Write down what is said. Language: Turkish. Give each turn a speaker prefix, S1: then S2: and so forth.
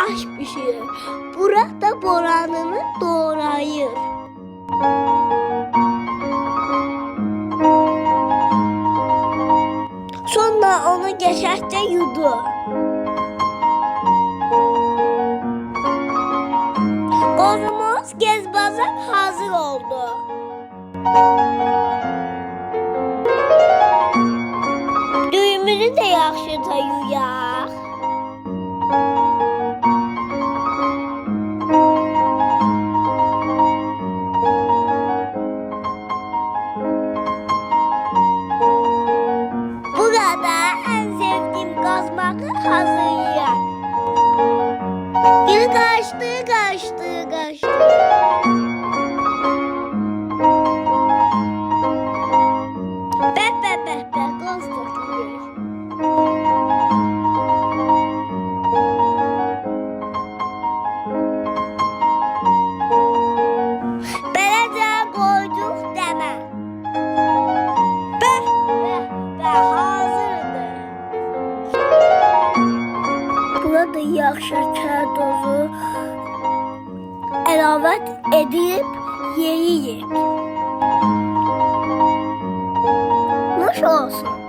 S1: aş pişirir. Burada boranını doğrayır. Sonra onu geçerse yudu. Konumuz gezbazan hazır oldu. Düğümünü de yaxşı tayıyaq. Burada en sevdiğim kazmakı hazırlayaq. Bir kaçtı, kaçtı, kaçtı. Be be be be, Burada yaxşı şəkər dozu əlavə edib yeyir. Nuş olsun.